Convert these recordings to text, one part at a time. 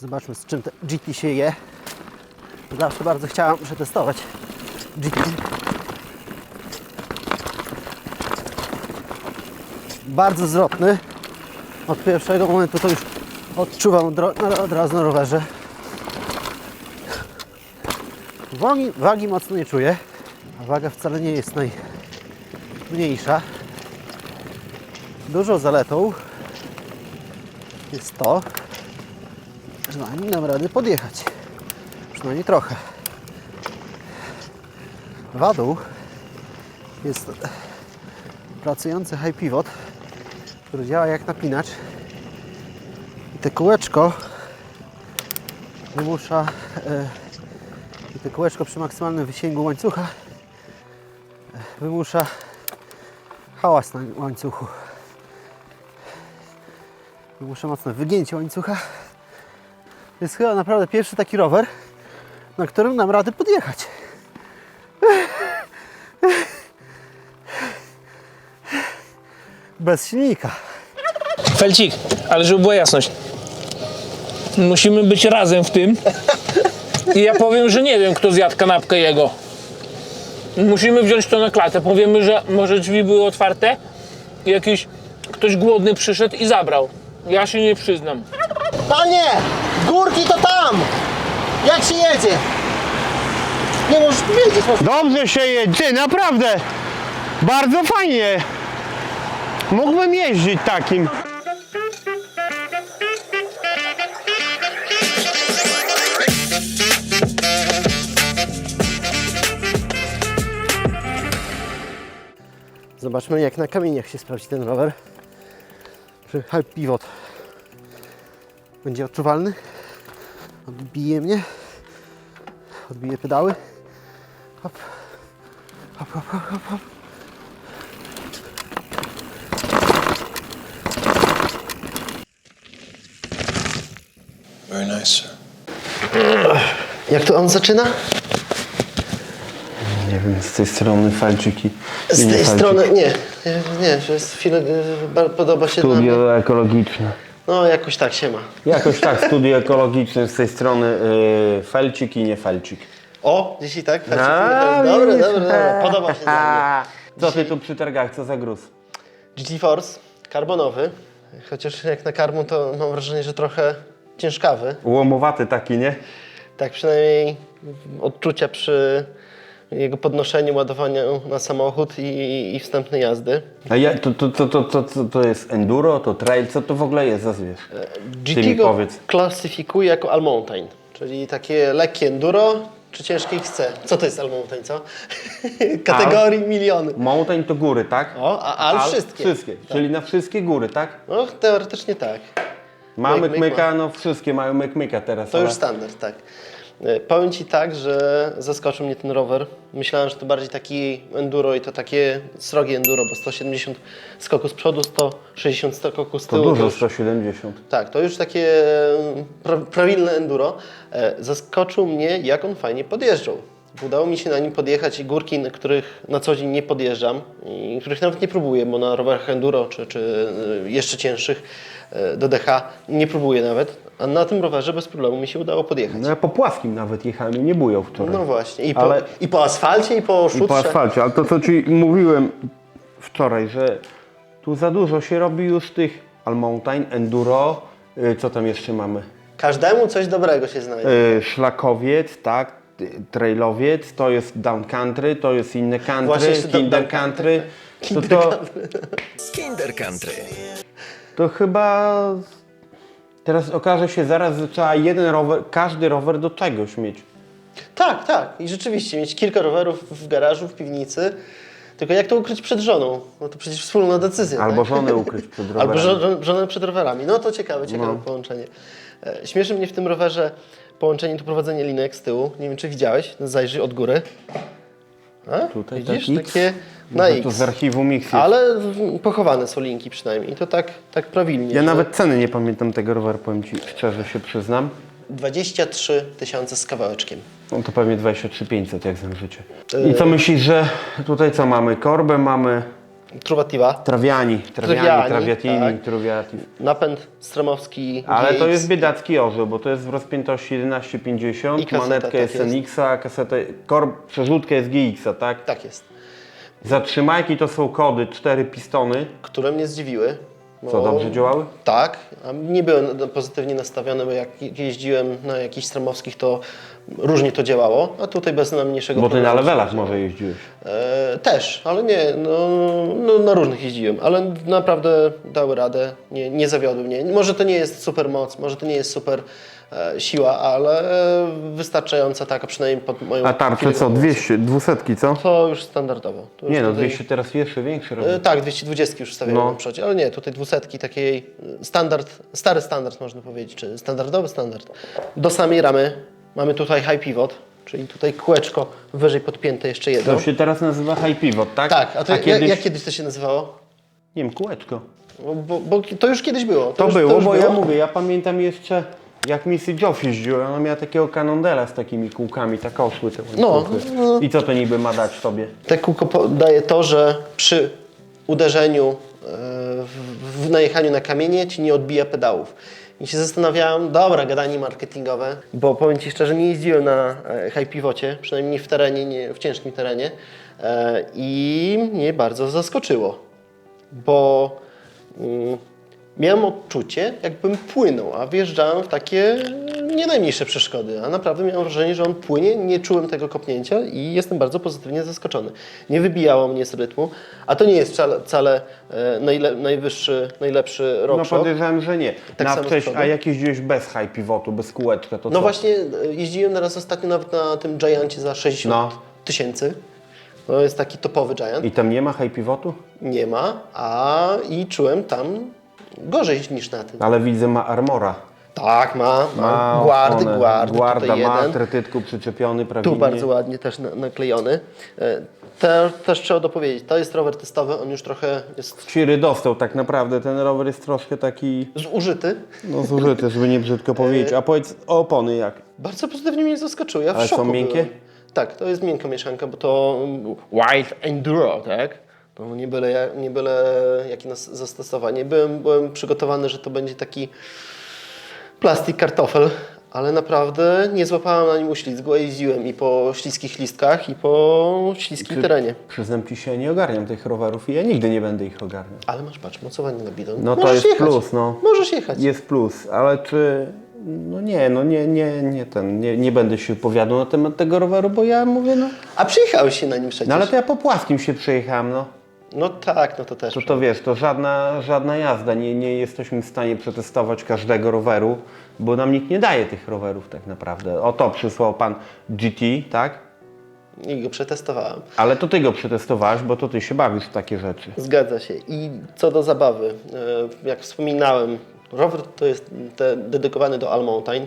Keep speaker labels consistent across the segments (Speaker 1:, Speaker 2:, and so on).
Speaker 1: Zobaczmy z czym te GT się je. Zawsze bardzo chciałam przetestować GT. Bardzo zwrotny. Od pierwszego momentu to już odczuwam na- od razu na rowerze. Wagi, wagi mocno nie czuję. A waga wcale nie jest najmniejsza. Dużą zaletą jest to, nim dam radę podjechać. Przynajmniej trochę. Wadą jest pracujący high pivot, który działa jak napinacz. I te kółeczko wymusza e, i te kółeczko przy maksymalnym wysięgu łańcucha e, wymusza hałas na łańcuchu. Wymusza mocne wygięcie łańcucha. To jest chyba naprawdę pierwszy taki rower, na którym dam radę podjechać. Bez silnika.
Speaker 2: Felcik, ale żeby była jasność. Musimy być razem w tym. I ja powiem, że nie wiem, kto zjadł kanapkę jego. Musimy wziąć to na klatę. Powiemy, że może drzwi były otwarte i jakiś ktoś głodny przyszedł i zabrał. Ja się nie przyznam.
Speaker 1: Panie! Górki to tam! Jak się jedzie? Nie możesz powiedzieć.
Speaker 3: Dobrze się jedzie, naprawdę. Bardzo fajnie. Mógłbym jeździć takim.
Speaker 1: Zobaczmy jak na kamieniach się sprawdzi ten rower. Czy high pivot będzie odczuwalny? Odbije mnie. Odbije pedały. Hop. Hop, hop, hop, hop, hop.
Speaker 4: Very nice, sir.
Speaker 1: Jak to on zaczyna?
Speaker 3: Nie wiem, z tej strony falczyki.
Speaker 1: Z tej strony, nie, nie, nie, że jest chwilę, e, ba- podoba się nam.
Speaker 3: Studio ekologiczne.
Speaker 1: No jakoś tak się ma.
Speaker 3: Jakoś tak, studio ekologiczne z tej strony y, felcik i nie felcik.
Speaker 1: O, dzisiaj tak? Dobre,
Speaker 3: widzisz?
Speaker 1: dobre, dobre, podoba się dla
Speaker 3: Co ty tu przy targach, co za gruz?
Speaker 1: GT Force, karbonowy, chociaż jak na karmu to mam wrażenie, że trochę ciężkawy.
Speaker 3: Łomowaty taki, nie?
Speaker 1: Tak przynajmniej odczucia przy jego podnoszeniu, ładowaniu na samochód i, i wstępnej jazdy.
Speaker 3: A ja, to, to, to, to, to, to, jest enduro, to trail, co to w ogóle jest za zwierz? Mi
Speaker 1: GT go
Speaker 3: powiedz.
Speaker 1: klasyfikuje jako all mountain, czyli takie lekkie enduro czy ciężkie XC. Co to jest all mountain, co? Kategorii miliony.
Speaker 3: Mountain to góry, tak?
Speaker 1: O, a al
Speaker 3: Al-
Speaker 1: wszystkie.
Speaker 3: Wszystkie, czyli na wszystkie góry, tak?
Speaker 1: No teoretycznie tak.
Speaker 3: Mamy
Speaker 1: Myk,
Speaker 3: no wszystkie mają myk myka teraz.
Speaker 1: To
Speaker 3: ale-
Speaker 1: już standard, tak. E, Powiem Ci tak, że zaskoczył mnie ten rower. Myślałem, że to bardziej taki enduro i to takie srogie enduro, bo 170 skoku z przodu, 160 skoku z
Speaker 3: To
Speaker 1: tyłu.
Speaker 3: dużo,
Speaker 1: już,
Speaker 3: 170.
Speaker 1: tak, to już takie e, pra, prawilne enduro. E, Zaskoczył mnie, jak on fajnie podjeżdżał. Udało mi się na nim podjechać i górki, na których na co dzień nie podjeżdżam i których nawet nie próbuję, bo na rowerach enduro czy, czy e, jeszcze cięższych e, do DH nie próbuję nawet. A na tym rowerze bez problemu mi się udało podjechać.
Speaker 3: No ja po płaskim nawet jechałem i nie bujał wczoraj.
Speaker 1: No właśnie, i po,
Speaker 3: Ale-
Speaker 1: i po asfalcie, i po szutrze.
Speaker 3: I po asfalcie, ale to co Ci mówiłem wczoraj, że tu za dużo się robi już tych All Mountain, Enduro, y, co tam jeszcze mamy?
Speaker 1: Każdemu coś dobrego się znajdzie.
Speaker 3: Y, Szlakowiec, tak, y, trailowiec, to jest down country, to jest inne
Speaker 1: Właśnie
Speaker 3: country,
Speaker 1: down
Speaker 3: kinder
Speaker 1: country.
Speaker 3: country. To, to,
Speaker 4: Kinder Country.
Speaker 3: to chyba teraz okaże się zaraz, że trzeba jeden rower, każdy rower do czegoś mieć.
Speaker 1: Tak, tak. I rzeczywiście mieć kilka rowerów w garażu, w piwnicy. Tylko jak to ukryć przed żoną? No to przecież wspólna decyzja.
Speaker 3: Albo
Speaker 1: tak?
Speaker 3: żonę ukryć przed rowerem.
Speaker 1: Albo żo- żonę przed rowerami. No to ciekawe, ciekawe połączenie. E, Śmieszy mnie w tym rowerze połączenie tu prowadzenie linek z tyłu. Nie wiem, czy widziałeś. No Zajrzyj od góry. A?
Speaker 3: Tutaj
Speaker 1: Widzisz?
Speaker 3: tak X?
Speaker 1: Takie na
Speaker 3: Może
Speaker 1: X.
Speaker 3: to z archiwum X jest.
Speaker 1: Ale pochowane są linki przynajmniej. I to tak, tak prawilnie.
Speaker 3: Ja
Speaker 1: że-
Speaker 3: nawet ceny nie pamiętam tego roweru, powiem Ci szczerze się przyznam.
Speaker 1: 23 tysiące z kawałeczkiem.
Speaker 3: No to pewnie 23 500 jak znam życie. I co myślisz, że tutaj co mamy? Korbę mamy,
Speaker 1: Truwativa.
Speaker 3: Trawiani, trawiani,
Speaker 1: Trawiani,
Speaker 3: trawiatini,
Speaker 1: tak.
Speaker 3: trawiati.
Speaker 1: Napęd stremowski.
Speaker 3: Ale to
Speaker 1: GX.
Speaker 3: jest biedacki orzeł, bo to jest w rozpiętości 1150,
Speaker 1: I kaseta,
Speaker 3: manetka
Speaker 1: tak
Speaker 3: jest
Speaker 1: jest.
Speaker 3: NX-a, kasetę, kor, przerzutka jest GX-a, tak?
Speaker 1: Tak jest.
Speaker 3: Zatrzymajki to są kody, cztery pistony.
Speaker 1: Które mnie zdziwiły.
Speaker 3: Co,
Speaker 1: bo-
Speaker 3: dobrze działały?
Speaker 1: Tak, a nie byłem pozytywnie nastawiony, bo jak jeździłem na jakichś stramowskich, to różnie to działało, a tutaj bez najmniejszego
Speaker 3: Bo ty na levelach może jeździłeś.
Speaker 1: E, też, ale nie, no, no, na różnych jeździłem, ale naprawdę dały radę, nie, nie zawiodły mnie. Może to nie jest super moc, może to nie jest super e, siła, ale wystarczająca taka przynajmniej pod moją
Speaker 3: A tarcze co,
Speaker 1: chwilową
Speaker 3: 200, 200 co?
Speaker 1: To już standardowo. To już
Speaker 3: Nie no,
Speaker 1: tutaj-
Speaker 3: 200 teraz jeszcze większy robi.
Speaker 1: E, Tak, 220 już stawiałem
Speaker 3: No.
Speaker 1: na przodzie, ale nie, tutaj dwusetki takiej e, standard, stary standard można powiedzieć, czy standardowy standard. Do samej ramy mamy tutaj high pivot, czyli tutaj kółeczko wyżej podpięte jeszcze jedno.
Speaker 3: To się teraz nazywa high pivot, tak?
Speaker 1: Tak, a to
Speaker 3: kiedyś,
Speaker 1: jak kiedyś to się nazywało?
Speaker 3: nie wiem, kółeczko.
Speaker 1: Bo, bo, bo to już kiedyś było.
Speaker 3: To,
Speaker 1: już,
Speaker 3: było,
Speaker 1: już
Speaker 3: bo ja mówię, ja pamiętam jeszcze jak Missy Joff jeździła, ona miała takiego Cannondela z takimi kółkami, tak oszły te
Speaker 1: No,
Speaker 3: łańcuchy.
Speaker 1: no.
Speaker 3: I co to niby ma dać tobie?
Speaker 1: Te kółko po- daje to, że przy uderzeniu, e, w, w najechaniu na kamienie ci nie odbija pedałów. I się zastanawiałem, dobra, gadanie marketingowe, bo powiem Ci szczerze, nie jeździłem na e, high pivocie, przynajmniej nie w terenie, nie w ciężkim terenie e, i mnie bardzo zaskoczyło, bo mm, miałem odczucie, jakbym płynął, a wjeżdżałem w takie nie najmniejsze przeszkody, a naprawdę miałem wrażenie, że on płynie, nie czułem tego kopnięcia i jestem bardzo pozytywnie zaskoczony. Nie wybijało mnie z rytmu, a to nie jest wcale, e, najle, najwyższy, najlepszy
Speaker 3: No
Speaker 1: rockshock.
Speaker 3: podejrzewam, że nie.
Speaker 1: Tak
Speaker 3: a,
Speaker 1: samo z
Speaker 3: wcześniej-
Speaker 1: przodu.
Speaker 3: a jak jeździłeś bez high pivotu, bez kółeczka, to
Speaker 1: No
Speaker 3: co?
Speaker 1: właśnie e, jeździłem teraz ostatnio nawet na tym Giancie za 60
Speaker 3: No.
Speaker 1: tysięcy. To jest taki topowy Giant.
Speaker 3: I tam nie ma high pivotu?
Speaker 1: Nie ma, a i czułem tam gorzej niż na tym.
Speaker 3: Ale widzę ma armora.
Speaker 1: Tak, ma, ma.
Speaker 3: Ma
Speaker 1: guardy,
Speaker 3: osłonę.
Speaker 1: guardy,
Speaker 3: Guarda ma,
Speaker 1: jeden.
Speaker 3: tretytku przyczepiony prawidłnie.
Speaker 1: Tu bardzo ładnie też na, naklejony. E, Te, też trzeba dopowiedzieć, to jest rower testowy, on już trochę jest
Speaker 3: Ciry dostał tak naprawdę, ten rower jest troszkę taki,
Speaker 1: zużyty.
Speaker 3: no zużyty, żeby nie brzydko powiedzieć. A powiedz o opony jak?
Speaker 1: Bardzo pozytywnie mnie zaskoczył, ja w
Speaker 3: Ale są
Speaker 1: szoku
Speaker 3: miękkie?
Speaker 1: byłem. Tak, to jest miękka mieszanka, bo to mm, Wild Enduro, tak? To nie byle, nie byle jakie nas- zastosowanie. Byłem, byłem przygotowany, że to będzie taki plastik kartofel, ale naprawdę nie złapałem na nim uślizgu, a jeździłem i po śliskich listkach, i po śliskim terenie.
Speaker 3: Przyznam Ci się, nie ogarniam tych rowerów i ja nigdy nie będę ich ogarniał.
Speaker 1: Ale masz, patrz, mocowanie na bidon.
Speaker 3: No to
Speaker 1: Możesz
Speaker 3: jest
Speaker 1: jechać.
Speaker 3: plus, no.
Speaker 1: Możesz jechać.
Speaker 3: Jest plus, ale czy... No nie, no nie, nie, nie ten, nie, nie będę się wypowiadał na temat tego roweru, bo ja mówię, no...
Speaker 1: A przyjechałeś się na nim przecież.
Speaker 3: No ale to ja po płaskim się przejechałem, no.
Speaker 1: No tak, no to też.
Speaker 3: To, to wiesz, to żadna, żadna jazda. Nie, nie jesteśmy w stanie przetestować każdego roweru, bo nam nikt nie daje tych rowerów tak naprawdę. O to przysłał pan GT, tak?
Speaker 1: I go przetestowałem.
Speaker 3: Ale to ty go przetestowałeś, bo to ty się bawisz w takie rzeczy.
Speaker 1: Zgadza się. I co do zabawy, e, jak wspominałem, rower to jest te, dedykowany do All Mountain.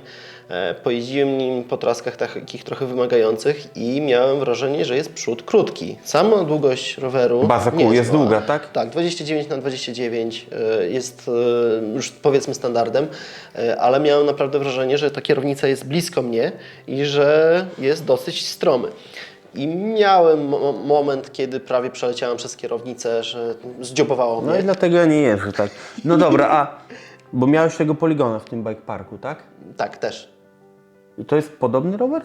Speaker 1: E, Pojeździłem nim po traskach takich trochę wymagających i miałem wrażenie, że jest przód krótki. Sama długość roweru
Speaker 3: Baza kół jest
Speaker 1: mała.
Speaker 3: długa, tak?
Speaker 1: Tak, 29 na 29 e, jest e, już powiedzmy standardem, ale miałem naprawdę wrażenie, że ta kierownica jest blisko mnie i że jest dosyć stromy. I miałem mo- moment, kiedy prawie przeleciałem przez kierownicę, że zdziobowało
Speaker 3: No
Speaker 1: mnie.
Speaker 3: i dlatego ja nie jeżdżę, tak. No dobra, a... Bo miałeś tego poligona w tym bike parku, tak?
Speaker 1: Tak, też.
Speaker 3: I to jest podobny rower?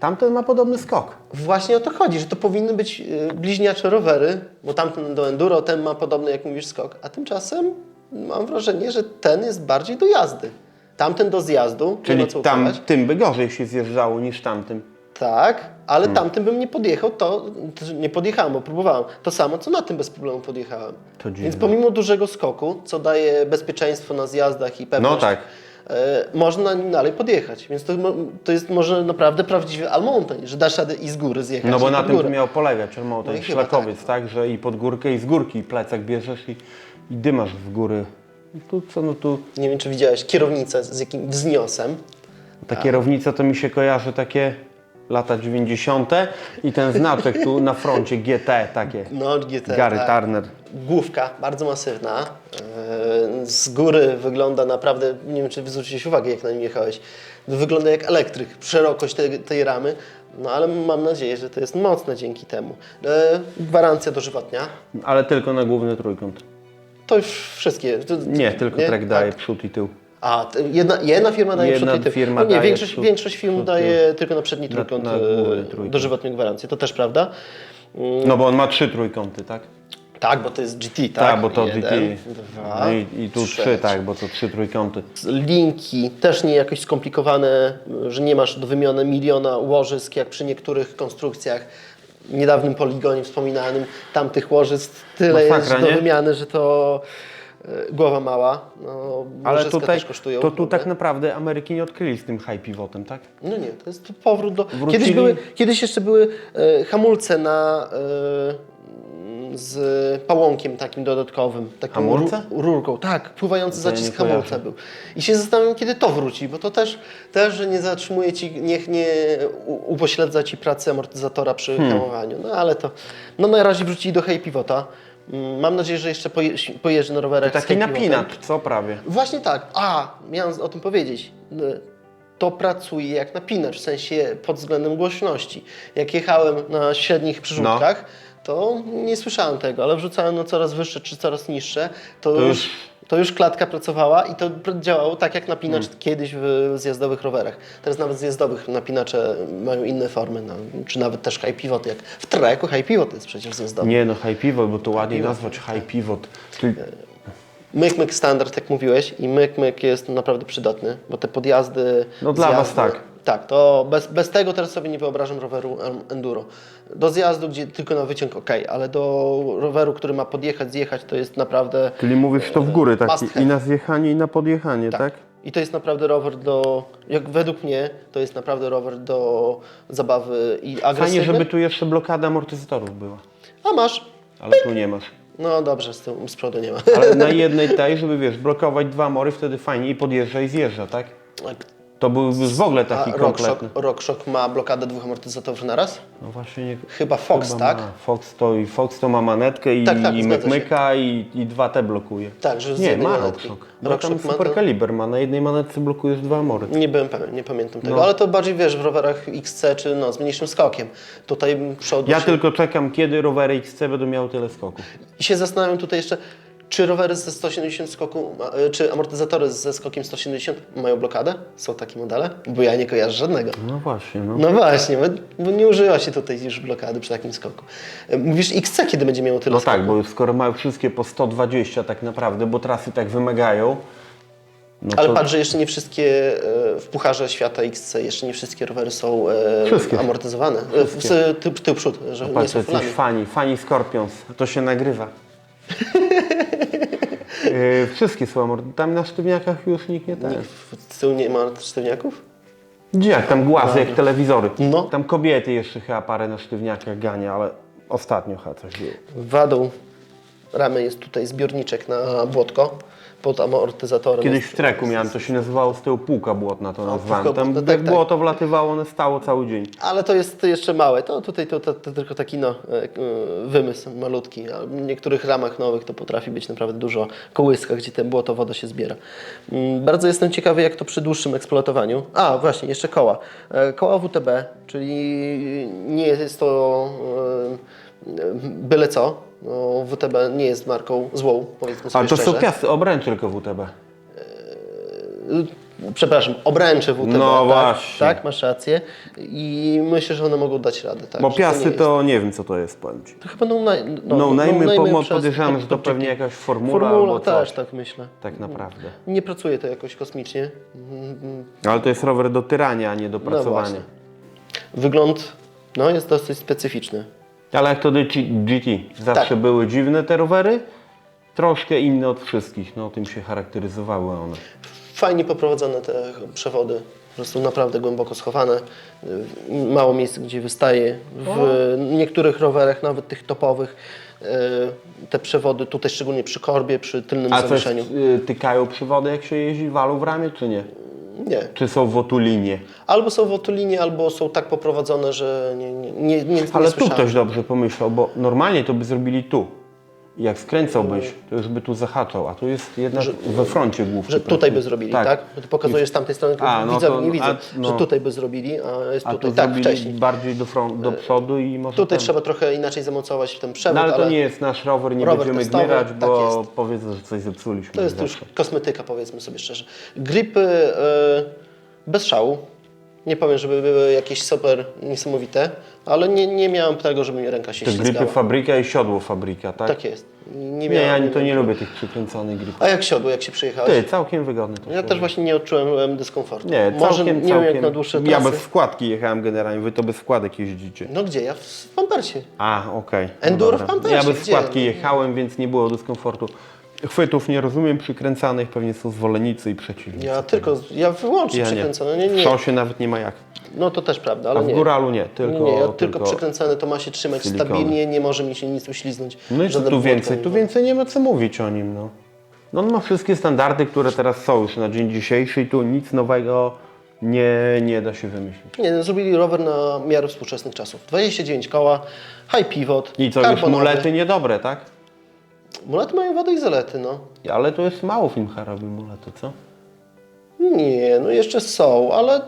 Speaker 3: Tamten ma podobny skok.
Speaker 1: Właśnie o to chodzi, że to powinny być e, bliźniacze rowery, bo tamten do enduro, ten ma podobny, jak mówisz, skok, a tymczasem mam wrażenie, że ten jest bardziej do jazdy. Tamten do zjazdu, nie
Speaker 3: Czyli
Speaker 1: ma co
Speaker 3: tam
Speaker 1: ukrywać.
Speaker 3: tym by gorzej się zjeżdżało niż tamtym.
Speaker 1: Tak, ale
Speaker 3: Hmm.
Speaker 1: tamtym bym nie podjechał, to, to nie podjechałem, bo próbowałem. To samo, co na tym bez problemu podjechałem.
Speaker 3: To dziwne.
Speaker 1: Więc pomimo dużego skoku, co daje bezpieczeństwo na zjazdach i pewność,
Speaker 3: No tak.
Speaker 1: e, można nim dalej podjechać. Więc to, to jest może naprawdę prawdziwy all mountain, że dasz radę i z góry zjechać.
Speaker 3: No bo
Speaker 1: i
Speaker 3: na tym to miał polegać, miał
Speaker 1: No
Speaker 3: ten
Speaker 1: i chyba
Speaker 3: szlakowiec, tak. że i pod górkę i z górki plecak bierzesz i, i dymasz w góry. No tu co, no tu
Speaker 1: Nie wiem, czy widziałeś kierownicę z jakim wzniosem.
Speaker 3: ta kierownica to mi się kojarzy takie lata 90. i ten znaczek tu na froncie GT takie.
Speaker 1: No, GT.
Speaker 3: Gary
Speaker 1: tak.
Speaker 3: Turner.
Speaker 1: Główka bardzo masywna. E, Z góry wygląda naprawdę, nie wiem czy zwróciłeś uwagę jak na nim jechałeś, wygląda jak elektryk, szerokość tej, tej ramy, no ale mam nadzieję, że to jest mocne dzięki temu. E, gwarancja dożywotnia,
Speaker 3: Ale tylko na główny trójkąt.
Speaker 1: to już wszystkie.
Speaker 3: Nie, tylko
Speaker 1: nie?
Speaker 3: trek daje
Speaker 1: Tak.
Speaker 3: przód i tył.
Speaker 1: A, jedna, jedna firma daje
Speaker 3: Jedna
Speaker 1: przód i tył.
Speaker 3: firma
Speaker 1: no nie,
Speaker 3: daje
Speaker 1: większość,
Speaker 3: przód-
Speaker 1: większość firm
Speaker 3: przód,
Speaker 1: daje tylko na przedni
Speaker 3: Na-
Speaker 1: trójkąt
Speaker 3: na
Speaker 1: e,
Speaker 3: główny trójkąt.
Speaker 1: dożywotnią gwarancję, to też prawda.
Speaker 3: No bo on ma trzy trójkąty, tak?
Speaker 1: Tak, bo to jest GT, tak?
Speaker 3: Tak, bo to
Speaker 1: Jeden,
Speaker 3: GT.
Speaker 1: Dwa,
Speaker 3: No i, I tu trzy,
Speaker 1: trzeci.
Speaker 3: tak, bo to trzy trójkąty.
Speaker 1: linki też nie jakoś skomplikowane, że nie masz do wymiany miliona łożysk, jak przy niektórych konstrukcjach. W niedawnym poligonie wspominanym, tam tych łożysk tyle
Speaker 3: Masakra,
Speaker 1: jest do
Speaker 3: nie?
Speaker 1: wymiany, że to e, głowa mała. No,
Speaker 3: Ale tutaj,
Speaker 1: też kosztują.
Speaker 3: to tu
Speaker 1: prawda?
Speaker 3: tak naprawdę Ameryki nie odkryli z tym high pivotem, tak?
Speaker 1: No nie, to jest powrót do...
Speaker 3: Wrócili-
Speaker 1: Kiedyś, były, kiedyś jeszcze były e, hamulce na... E, z pałąkiem takim dodatkowym. Taką
Speaker 3: Hamulce?
Speaker 1: ru- rurką, tak, pływający
Speaker 3: to ja
Speaker 1: zacisk
Speaker 3: nie
Speaker 1: hamulca
Speaker 3: kojarzę.
Speaker 1: był. I się zastanawiam, kiedy to wróci, bo to też, też że nie zatrzymuje ci, niech nie u- upośledza ci pracy amortyzatora przy
Speaker 3: Hmm.
Speaker 1: hamowaniu. No ale to, no na razie wrócili do Hey Pivota. Mm, Mam nadzieję, że jeszcze poje, pojeżdżę na rowerach z
Speaker 3: Taki napinacz, co prawie.
Speaker 1: Właśnie tak. A, miałem o tym powiedzieć. To pracuje jak napinacz, w sensie pod względem głośności. Jak jechałem na średnich przyrzutkach, to nie słyszałem tego, ale wrzucałem na coraz wyższe czy coraz niższe, to,
Speaker 3: To
Speaker 1: już, to już klatka pracowała i to działało tak jak napinacz
Speaker 3: Hmm.
Speaker 1: kiedyś w zjazdowych rowerach. Teraz nawet zjazdowych napinacze mają inne formy, no, czy nawet też high pivot, jak w treku high pivot jest przecież zjazdowy.
Speaker 3: Nie no, high pivot, bo to ładniej nazwać high pivot. Czyli
Speaker 1: Myk-myk standard, jak mówiłeś, i myk-myk jest naprawdę przydatny, bo te podjazdy.
Speaker 3: No dla was
Speaker 1: zjazdy-
Speaker 3: tak.
Speaker 1: Tak, to bez, bez tego teraz sobie nie wyobrażam roweru enduro. Do zjazdu, gdzie tylko na wyciąg ok, ale do roweru, który ma podjechać, zjechać, to jest naprawdę.
Speaker 3: Czyli mówisz to w góry
Speaker 1: Must have.
Speaker 3: i na zjechanie i na podjechanie, tak?
Speaker 1: I to jest naprawdę rower do. Jak według mnie, to jest naprawdę rower do zabawy i
Speaker 3: Fajnie,
Speaker 1: agresywny.
Speaker 3: żeby tu jeszcze blokada amortyzatorów była.
Speaker 1: A masz.
Speaker 3: Ale tu nie masz.
Speaker 1: No dobrze, z, tyłu, z przodu nie ma.
Speaker 3: Ale na jednej tej, żeby wiesz, blokować dwa mory, wtedy fajnie i podjeżdża i zjeżdża, tak? To był już w ogóle
Speaker 1: A
Speaker 3: taki
Speaker 1: RockShock,
Speaker 3: kompletny.
Speaker 1: RockShock ma blokadę dwóch amortyzatorów na raz?
Speaker 3: No właśnie nie.
Speaker 1: Chyba Fox,
Speaker 3: chyba
Speaker 1: tak?
Speaker 3: Ma. Fox to, i Fox to ma manetkę i,
Speaker 1: Tak, tak,
Speaker 3: i
Speaker 1: zgadza się.
Speaker 3: mykmyka i, i dwa te blokuje.
Speaker 1: Tak, że z
Speaker 3: Nie,
Speaker 1: jednej
Speaker 3: ma
Speaker 1: manetki.
Speaker 3: RockShock. Tam
Speaker 1: RockShock ma
Speaker 3: super
Speaker 1: to-
Speaker 3: kaliber ma, na jednej manetce blokujesz dwa mory.
Speaker 1: Nie byłem pewien, nie pamiętam tego,
Speaker 3: No.
Speaker 1: ale to bardziej wiesz w rowerach XC czy no, z mniejszym skokiem. Tutaj przodu
Speaker 3: Ja
Speaker 1: się...
Speaker 3: tylko czekam, kiedy rowery XC będą miały tyle skoków.
Speaker 1: I się zastanawiam tutaj jeszcze, czy rowery ze 170 skoku, y, czy amortyzatory ze skokiem 170 mają blokadę? Są takie modele? Bo ja nie kojarzę żadnego.
Speaker 3: No właśnie, no.
Speaker 1: No właśnie, bo, nie używa się tutaj już blokady przy takim skoku. Y, Mówisz XC, kiedy będzie miało tyle
Speaker 3: No
Speaker 1: skoku?
Speaker 3: tak, bo skoro mają wszystkie po 120 tak naprawdę, bo trasy tak wymagają. No
Speaker 1: Ale
Speaker 3: to
Speaker 1: patrz, że jeszcze nie wszystkie e, w Pucharze Świata XC, jeszcze nie wszystkie rowery są e,
Speaker 3: Wszystkie.
Speaker 1: amortyzowane. E, W, tył, tył przód, że nie
Speaker 3: patrz,
Speaker 1: są fulami.
Speaker 3: fani, fani Scorpions, to się nagrywa. Yy, wszystkie są amortyzowane. Tam na sztywniakach już nikt nie ten.
Speaker 1: W tył nie ma sztywniaków?
Speaker 3: Gdzie jak tam głazy, jak telewizory.
Speaker 1: No.
Speaker 3: Tam kobiety jeszcze chyba parę na sztywniakach gania, ale ostatnio chyba coś było.
Speaker 1: Wadą ramy jest tutaj zbiorniczek na błotko pod amortyzatorem.
Speaker 3: Kiedyś w treku miałem, to się nazywało z tyłu półka błotna to nazwałem. Tam jak
Speaker 1: tak,
Speaker 3: było
Speaker 1: tak.
Speaker 3: to wlatywało, one stało cały dzień.
Speaker 1: Ale to jest jeszcze małe. To tutaj to, to, to tylko taki no, e, e, wymysł malutki. A w niektórych ramach nowych to potrafi być naprawdę dużo kołyska, gdzie ten błoto woda się zbiera. Mm, Bardzo jestem ciekawy, jak to przy dłuższym eksploatowaniu. A, właśnie, jeszcze koła. E, Koła WTB, czyli nie jest to byle co. No, WTB nie jest marką złą, powiedzmy sobie
Speaker 3: Ale to
Speaker 1: szczerze.
Speaker 3: są piasty, obręczy tylko WTB.
Speaker 1: Przepraszam, obręcze WTB.
Speaker 3: No
Speaker 1: tak,
Speaker 3: właśnie.
Speaker 1: Tak, masz rację. I myślę, że one mogą dać radę. Tak,
Speaker 3: Bo
Speaker 1: że
Speaker 3: piasty
Speaker 1: nie
Speaker 3: to nie wiem co to jest, powiem Ci.
Speaker 1: To chyba no, naj, no,
Speaker 3: No, najmy,
Speaker 1: no-name'y
Speaker 3: po,
Speaker 1: przez-
Speaker 3: podejrzewam, że to pewnie jakaś formula,
Speaker 1: Formula
Speaker 3: albo
Speaker 1: też,
Speaker 3: coś.
Speaker 1: tak myślę.
Speaker 3: Tak naprawdę.
Speaker 1: Nie pracuje to jakoś kosmicznie. Mm,
Speaker 3: Ale to jest rower do tyrania, a nie do
Speaker 1: No
Speaker 3: pracowania.
Speaker 1: Wygląd no, jest dosyć specyficzny.
Speaker 3: Ale jak to do GT? Zawsze
Speaker 1: Tak.
Speaker 3: były dziwne te rowery, troszkę inne od wszystkich. No tym się charakteryzowały one.
Speaker 1: Fajnie poprowadzone te przewody. Po prostu naprawdę głęboko schowane. Y, Mało miejsc, gdzie wystaje. W niektórych rowerach, nawet tych topowych, y, te przewody, tutaj szczególnie przy korbie, przy tylnym
Speaker 3: A
Speaker 1: zawieszeniu.
Speaker 3: y, tykają przywody jak się jeździ walu w ramię, czy nie?
Speaker 1: Nie.
Speaker 3: Czy są w otulinie?
Speaker 1: Albo są w otulinie, albo są tak poprowadzone, że nie, nie, nie, nie, nie
Speaker 3: Ale tu
Speaker 1: słyszałem.
Speaker 3: ktoś dobrze pomyślał, bo normalnie to by zrobili tu. Jak skręcałbyś, to już by tu zahaczał, a tu jest jednak we froncie główki.
Speaker 1: Że tutaj by zrobili, tak? Bo ty pokazujesz z tamtej strony,
Speaker 3: A, no
Speaker 1: widzę,
Speaker 3: to-
Speaker 1: nie widzę,
Speaker 3: a, no.
Speaker 1: że tutaj by zrobili, a jest
Speaker 3: A
Speaker 1: tutaj,
Speaker 3: tu
Speaker 1: tak, wcześniej.
Speaker 3: bardziej do, front, do przodu i może
Speaker 1: Tutaj
Speaker 3: ten.
Speaker 1: trzeba trochę inaczej zamocować ten przewód,
Speaker 3: No ale
Speaker 1: ale,
Speaker 3: to nie jest nasz rower, nie
Speaker 1: Rower
Speaker 3: będziemy
Speaker 1: testowy,
Speaker 3: gmyrać,
Speaker 1: tak
Speaker 3: bo
Speaker 1: jest.
Speaker 3: powiedzą, że coś zepsuliśmy.
Speaker 1: to jest już kosmetyka, powiedzmy sobie szczerze. Gripy e, bez szału. Nie powiem, żeby były jakieś super niesamowite, ale nie, nie miałem tego, żeby mi ręka się
Speaker 3: Te gripy
Speaker 1: ślizgała.
Speaker 3: fabryka i siodło fabryka, tak?
Speaker 1: Tak jest. Nie,
Speaker 3: Nie,
Speaker 1: miałem,
Speaker 3: ja to nie lubię tych przykręconych gripów.
Speaker 1: A jak siodło, jak się przyjechałeś?
Speaker 3: Ty, całkiem wygodny to
Speaker 1: Ja
Speaker 3: siodło.
Speaker 1: też właśnie nie odczułem em, dyskomfortu.
Speaker 3: Nie,
Speaker 1: Może
Speaker 3: całkiem,
Speaker 1: nie
Speaker 3: całkiem.
Speaker 1: wiem jak na dłuższe
Speaker 3: Ja
Speaker 1: trasy.
Speaker 3: bez wkładki jechałem generalnie, wy to bez wkładek jeździcie.
Speaker 1: No gdzie? Ja w, w Pampersie.
Speaker 3: A, okej.
Speaker 1: Enduro w
Speaker 3: dobra.
Speaker 1: Pampersie,
Speaker 3: Ja bez
Speaker 1: gdzie?
Speaker 3: wkładki jechałem, więc nie było dyskomfortu. Chwytów nie rozumiem przykręcanych, pewnie są zwolennicy i przeciwnicy.
Speaker 1: Ja tylko, ja wyłącznie
Speaker 3: Ja
Speaker 1: przykręcone. Nie,
Speaker 3: W
Speaker 1: nie.
Speaker 3: szosie nawet nie ma jak.
Speaker 1: No to też prawda,
Speaker 3: A
Speaker 1: ale
Speaker 3: w
Speaker 1: nie.
Speaker 3: góralu nie, tylko...
Speaker 1: nie, ja tylko, przykręcane to ma się trzymać
Speaker 3: silikony.
Speaker 1: stabilnie, nie może mi się nic uśliznąć.
Speaker 3: No i co
Speaker 1: Żaden
Speaker 3: tu więcej?
Speaker 1: nie
Speaker 3: Tu
Speaker 1: ma.
Speaker 3: więcej nie ma co mówić o nim, no. No on ma wszystkie standardy, które teraz są już na dzień dzisiejszy i tu nic nowego nie, nie da się wymyślić.
Speaker 1: Nie, no, zrobili rower na miarę współczesnych czasów. 29 koła, high pivot,
Speaker 3: I co, już
Speaker 1: karbonowy.
Speaker 3: mulety niedobre, tak?
Speaker 1: Mulety mają wady i zalety, no.
Speaker 3: Ale to jest mało Filmcha robi mulety, co?
Speaker 1: Nie, no jeszcze są, ale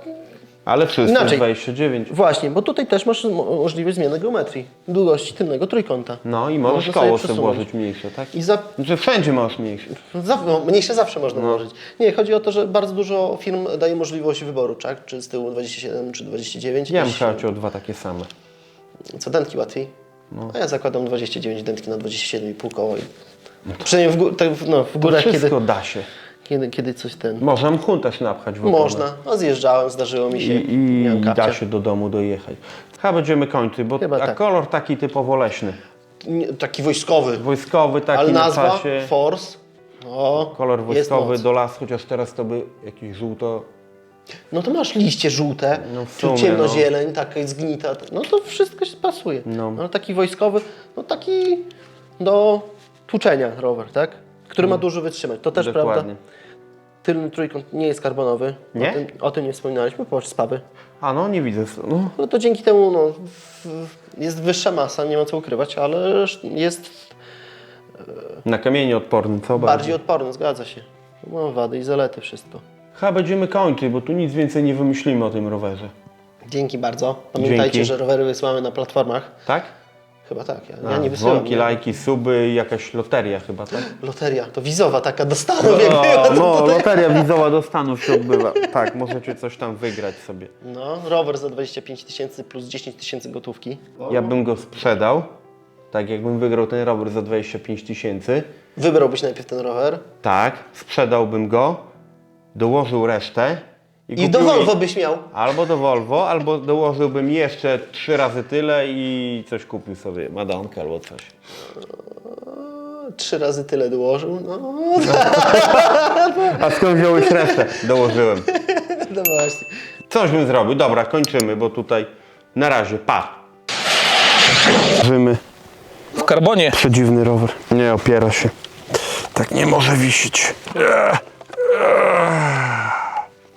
Speaker 3: Ale wszystko
Speaker 1: Inaczej.
Speaker 3: 29.
Speaker 1: właśnie, bo tutaj też masz mo- możliwość zmiany geometrii, długości tylnego trójkąta.
Speaker 3: No i możesz
Speaker 1: Można sobie
Speaker 3: koło sobie
Speaker 1: przesunąć.
Speaker 3: włożyć mniejsze, tak?
Speaker 1: I za,
Speaker 3: Znaczy wszędzie masz mniejsze.
Speaker 1: za, no, mniejsze zawsze można
Speaker 3: No.
Speaker 1: włożyć. Nie, chodzi o to, że bardzo dużo firm daje możliwość wyboru, tak? Czy z tyłu 27, czy 29.
Speaker 3: Ja bym
Speaker 1: Jakieś-
Speaker 3: chciał o dwa takie same.
Speaker 1: Co dętki łatwiej?
Speaker 3: No.
Speaker 1: A ja zakładam 29 dętki na 27,5 koło. I... Przynajmniej w, gó- tak, w- no, w górach, kiedy,
Speaker 3: Wszystko da się.
Speaker 1: kiedy, kiedy coś ten...
Speaker 3: Można mchu też napchać w oponę.
Speaker 1: Można. A zjeżdżałem, zdarzyło mi się.
Speaker 3: I, i
Speaker 1: miałem kapcia.
Speaker 3: da się do domu dojechać. Chyba będziemy kończyć, bo
Speaker 1: Chyba
Speaker 3: a
Speaker 1: tak.
Speaker 3: kolor taki typowo leśny.
Speaker 1: Nie, Taki wojskowy.
Speaker 3: Wojskowy taki
Speaker 1: Ale
Speaker 3: na
Speaker 1: nazwa
Speaker 3: czasie.
Speaker 1: Force. O,
Speaker 3: Kolor
Speaker 1: jest
Speaker 3: wojskowy
Speaker 1: moc.
Speaker 3: do lasu, chociaż teraz to by jakieś żółto.
Speaker 1: No to masz liście żółte,
Speaker 3: No w
Speaker 1: czy
Speaker 3: sumie,
Speaker 1: ciemnozieleń, taka zgnita. No to wszystko się pasuje.
Speaker 3: No.
Speaker 1: Ale taki wojskowy, no taki do tłuczenia rower, tak? Który ma dużo wytrzymać. To też
Speaker 3: Mm. Dokładnie.
Speaker 1: prawda. Tylny trójkąt nie jest karbonowy.
Speaker 3: Nie?
Speaker 1: O tym, o tym nie wspominaliśmy, popatrz spawy.
Speaker 3: A no nie widzę. No,
Speaker 1: No to dzięki temu no, jest wyższa masa, nie ma co ukrywać, ale jest
Speaker 3: na kamienie odporny, co
Speaker 1: bardziej odporny, zgadza się. Ma wady i zalety wszystko.
Speaker 3: Chyba będziemy kończyć, bo tu nic więcej nie wymyślimy o tym rowerze.
Speaker 1: Dzięki bardzo. Pamiętajcie,
Speaker 3: Dzięki.
Speaker 1: że rowery wysyłamy na platformach.
Speaker 3: Tak?
Speaker 1: Chyba tak, ja,
Speaker 3: A,
Speaker 1: ja nie wysyłam.
Speaker 3: Dzwonki,
Speaker 1: nie?
Speaker 3: lajki, suby i jakaś loteria chyba, tak?
Speaker 1: Loteria, to wizowa taka do Stanów, jak była,
Speaker 3: no, loteria widzowa do Stanów się odbywa. Tak, możecie coś tam wygrać sobie.
Speaker 1: No, rower za 25 tysięcy plus 10 tysięcy gotówki.
Speaker 3: Ja bym go sprzedał, tak jakbym wygrał ten rower za 25 tysięcy.
Speaker 1: Wybrałbyś najpierw ten rower
Speaker 3: Tak, sprzedałbym go, dołożył resztę i,
Speaker 1: i do Volvo byś miał.
Speaker 3: Albo do Volvo, albo dołożyłbym jeszcze trzy razy tyle i coś kupił sobie, madonkę albo coś.
Speaker 1: Trzy razy tyle dołożył, no,
Speaker 3: A skąd wziąłeś resztę? Dołożyłem.
Speaker 1: no właśnie.
Speaker 3: Coś bym zrobił. Dobra, kończymy, bo tutaj na razie, pa. Żymy.
Speaker 2: W karbonie.
Speaker 3: Przedziwny rower. Nie opiera się. Tak nie może wisić.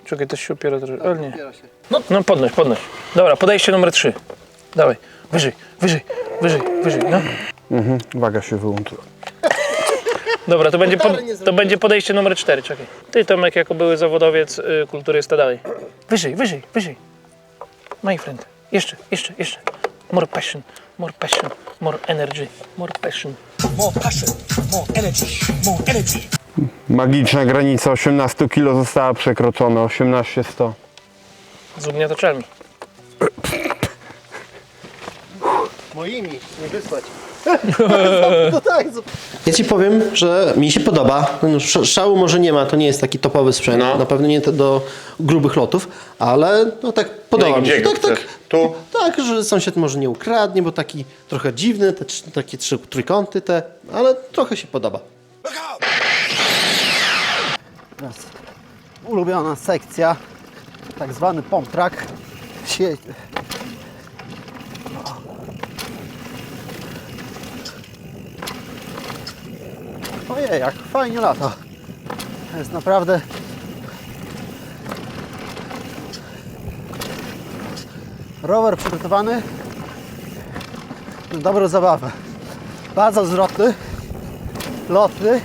Speaker 2: Czekaj, też się opiera trochę, ale nie. No, no podnoś, podnoś. Dobra, podejście numer 3. Dawaj, wyżej, wyżej, wyżej, wyżej, no.
Speaker 3: Waga się wyłączyła.
Speaker 2: Dobra, to będzie, pod, to będzie podejście numer 4, czekaj. Ty Tomek, jako były zawodowiec y, kulturysta, dalej. Wyżej, wyżej, wyżej. My friend. Jeszcze, jeszcze, jeszcze. More passion, more passion, more energy, more passion.
Speaker 5: more passion, more energy, more energy.
Speaker 3: Magiczna granica 18 kg została przekroczona. 18100.
Speaker 2: Z ugniataczami.
Speaker 1: Moimi, nie wysłać. no tak. Ja Ci powiem, że mi się podoba. No, sz- Szału może nie ma, to nie jest taki topowy sprzęt.
Speaker 3: No.
Speaker 1: Na pewno nie te do grubych lotów, ale no tak podoba mi się.
Speaker 3: gdzie go
Speaker 1: Tak, tak,
Speaker 3: chcesz? Tu?
Speaker 1: tak, że sąsiad może nie ukradnie, bo taki trochę dziwny, te, trz- takie trzy trójkąty te, ale trochę się podoba.
Speaker 4: Look out!
Speaker 6: Teraz ulubiona sekcja, tak zwany pomp track. Sie... Ojej, jak fajnie lata. Jest naprawdę rower przygotowany na dobrą zabawę. Bardzo zwrotny,
Speaker 1: loty